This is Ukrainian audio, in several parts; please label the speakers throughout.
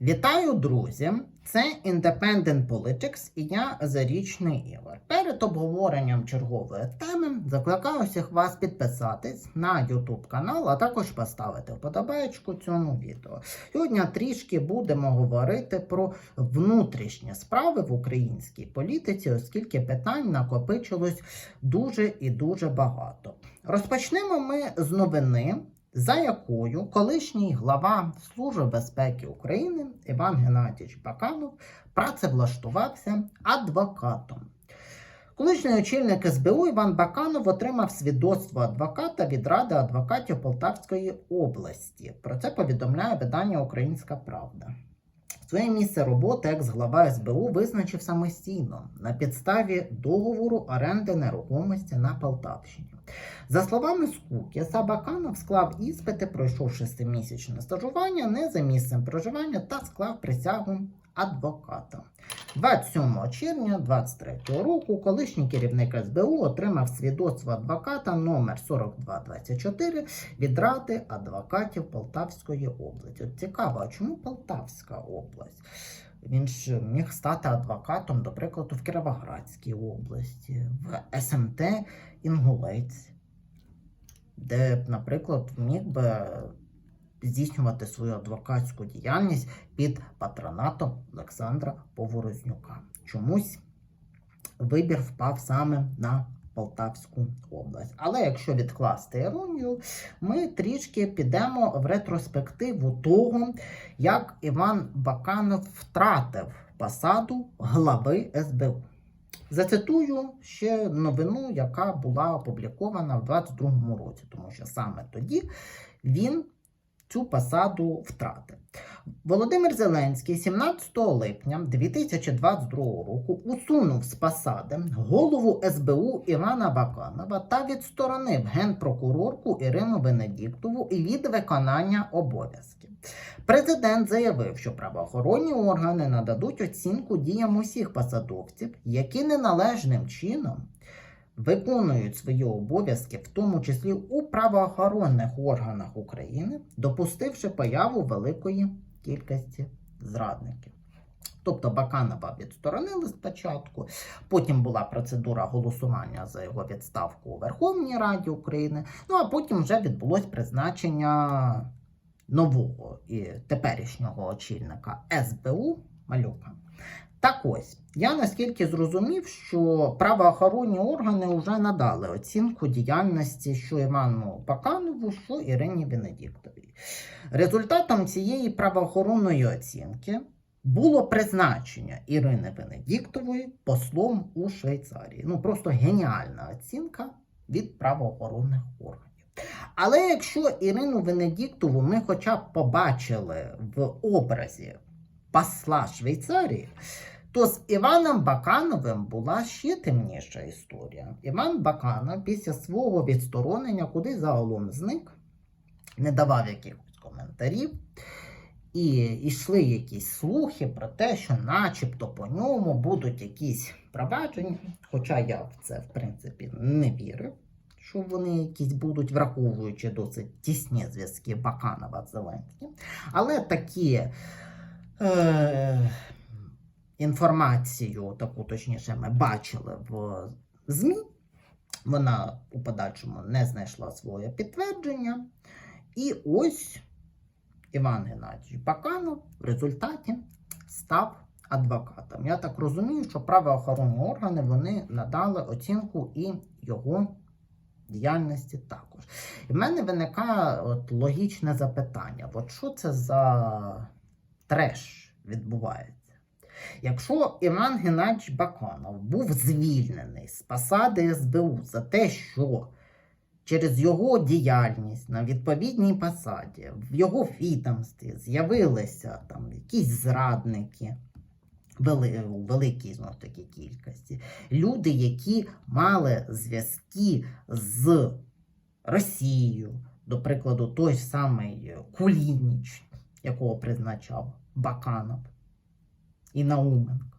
Speaker 1: Вітаю, друзі! Це Independent Politics і я Зарічний Ігор. Перед обговоренням чергової теми закликаю всіх вас підписатись на YouTube канал, а також поставити вподобаєчку цьому відео. Сьогодні трішки будемо говорити про внутрішні справи в українській політиці, оскільки питань накопичилось дуже і дуже багато. Розпочнемо ми з новини за якою колишній глава Служби безпеки України Іван Геннадійович Баканов працевлаштувався адвокатом. Колишній очільник СБУ Іван Баканов отримав свідоцтво адвоката від Ради адвокатів Полтавської області. Про це повідомляє видання Українська Правда. Своє місце роботи екс-глава СБУ визначив самостійно на підставі договору оренди нерухомості на Полтавщині. За словами Скуки, Сабаканов склав іспити, пройшов шестимісячне стажування не за місцем проживання та склав присягу адвоката. 27 червня 2023 року колишній керівник СБУ отримав свідоцтво адвоката номер 4224 від Ради адвокатів Полтавської області. От цікаво, а чому Полтавська область? Він ж міг стати адвокатом, до прикладу, в Кіровоградській області, в СМТ Інгулець, де, наприклад, міг би здійснювати свою адвокатську діяльність під патронатом Олександра Поворознюка. Чомусь вибір впав саме на Полтавську область. Але якщо відкласти іронію, ми трішки підемо в ретроспективу того, як Іван Баканов втратив посаду глави СБУ. Зацитую ще новину, яка була опублікована в 22-му році, тому що саме тоді він цю посаду втратив. Володимир Зеленський 17 липня 2022 року усунув з посади голову СБУ Івана Баканова та відсторонив генпрокурорку Ірину Венедіктову від виконання обов'язків. Президент заявив, що правоохоронні органи нададуть оцінку діям усіх посадовців, які неналежним чином виконують свої обов'язки, в тому числі у правоохоронних органах України, допустивши появу великої кількості зрадників. Тобто Баканова відсторонили спочатку, потім була процедура голосування за його відставку у Верховній Раді України. Ну а потім вже відбулось призначення нового і теперішнього очільника СБУ Малюка. Так ось, я наскільки зрозумів, що правоохоронні органи вже надали оцінку діяльності що Івану Баканову, що Ірині Венедіктовій. Результатом цієї правоохоронної оцінки було призначення Ірини Венедіктової послом у Швейцарії. Ну просто геніальна оцінка від правоохоронних органів. Але якщо Ірину Венедіктову ми хоча б побачили в образі посла Швейцарії, то з Іваном Бакановим була ще темніша історія. Іван Баканов після свого відсторонення куди загалом зник, не давав якихось коментарів. І йшли якісь слухи про те, що начебто по ньому будуть якісь провадження. Хоча я в це, в принципі, не вірив, що вони якісь будуть, враховуючи досить тісні зв'язки Баканова з Зеленським. Але такі е, інформацію, таку точніше, ми бачили в ЗМІ. Вона у подальшому не знайшла своє підтвердження. І ось Іван Геннадійович Баканов в результаті став адвокатом. Я так розумію, що правоохоронні органи вони надали оцінку і його діяльності також. І в мене виникає от логічне запитання: от що це за треш відбувається? Якщо Іван Геннадійович Баканов був звільнений з посади СБУ за те, що через його діяльність на відповідній посаді в його відомстві з'явилися там якісь зрадники у великій знову таки кількості, люди, які мали зв'язки з Росією, до прикладу, той самий Кулініч, якого призначав Баканов і Науменко,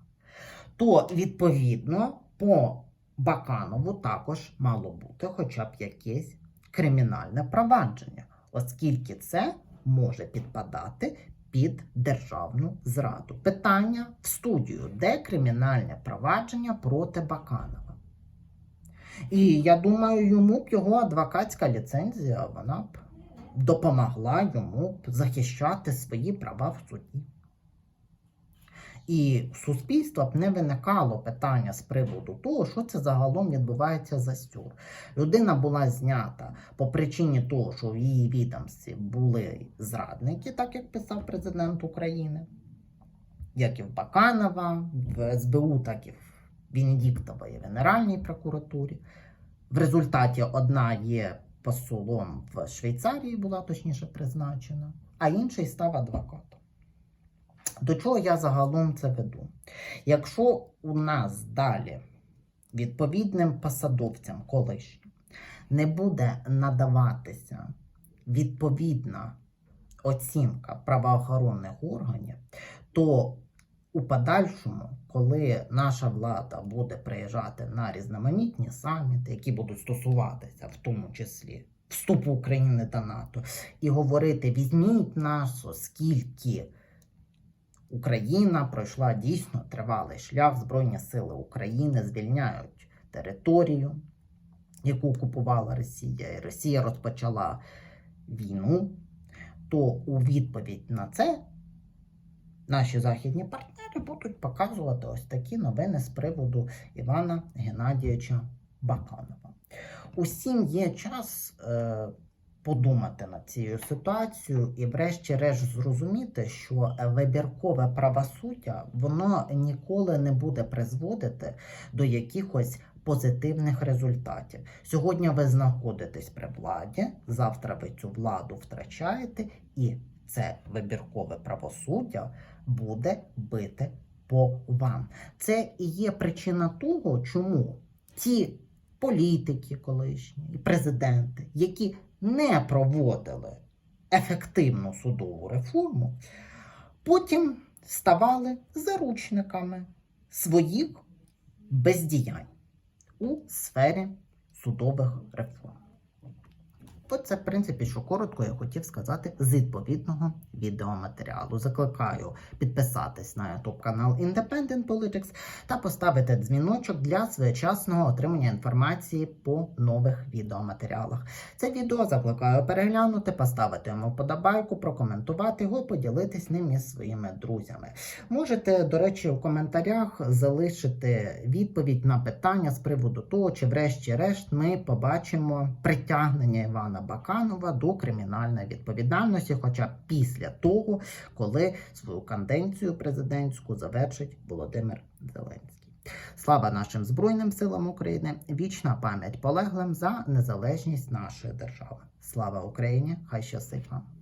Speaker 1: то відповідно по Баканову також мало бути хоча б якесь кримінальне провадження, оскільки це може підпадати під державну зраду. Питання в студію, де кримінальне провадження проти Баканова? І я думаю, йому б його адвокатська ліцензія вона б допомогла йому захищати свої права в суді. І в суспільства б не виникало питання з приводу того, що це загалом відбувається за стюр. Людина була знята по причині того, що в її відомстві були зрадники, так як писав президент України, як і в Баканова, в СБУ, так і в Венедіктова Генеральній прокуратурі. В результаті одна є посолом в Швейцарії, була точніше призначена, а інший став адвокатом. До чого я загалом це веду? Якщо у нас далі відповідним посадовцям колишнім не буде надаватися відповідна оцінка правоохоронних органів, то у подальшому, коли наша влада буде приїжджати на різноманітні саміти, які будуть стосуватися в тому числі вступу України до НАТО, і говорити: візьміть нас, скільки Україна пройшла дійсно тривалий шлях. Збройні сили України звільняють територію, яку окупувала Росія, і Росія розпочала війну. То у відповідь на це наші західні партнери будуть показувати ось такі новини з приводу Івана Геннадійовича Баканова. Усім є час. Е, подумати над цією ситуацією і, врешті-решт, зрозуміти, що вибіркове правосуддя воно ніколи не буде призводити до якихось позитивних результатів. Сьогодні ви знаходитесь при владі, завтра ви цю владу втрачаєте, і це вибіркове правосуддя буде бити по вам. Це і є причина того, чому ті політики колишні і президенти, які не проводили ефективну судову реформу, потім ставали заручниками своїх бездіянь у сфері судових реформ. Оце, в принципі, що коротко я хотів сказати з відповідного відеоматеріалу. Закликаю підписатись на YouTube канал Independent Politics та поставити дзвіночок для своєчасного отримання інформації по нових відеоматеріалах. Це відео закликаю переглянути, поставити йому вподобайку, прокоментувати його, поділитись ним із своїми друзями. Можете, до речі, у коментарях залишити відповідь на питання з приводу того, чи врешті-решт ми побачимо притягнення Івана Баканова до кримінальної відповідальності, хоча після того, коли свою канденцію президентську завершить Володимир Зеленський. Слава нашим Збройним силам України! Вічна пам'ять полеглим за незалежність нашої держави. Слава Україні! Хай щастить вам!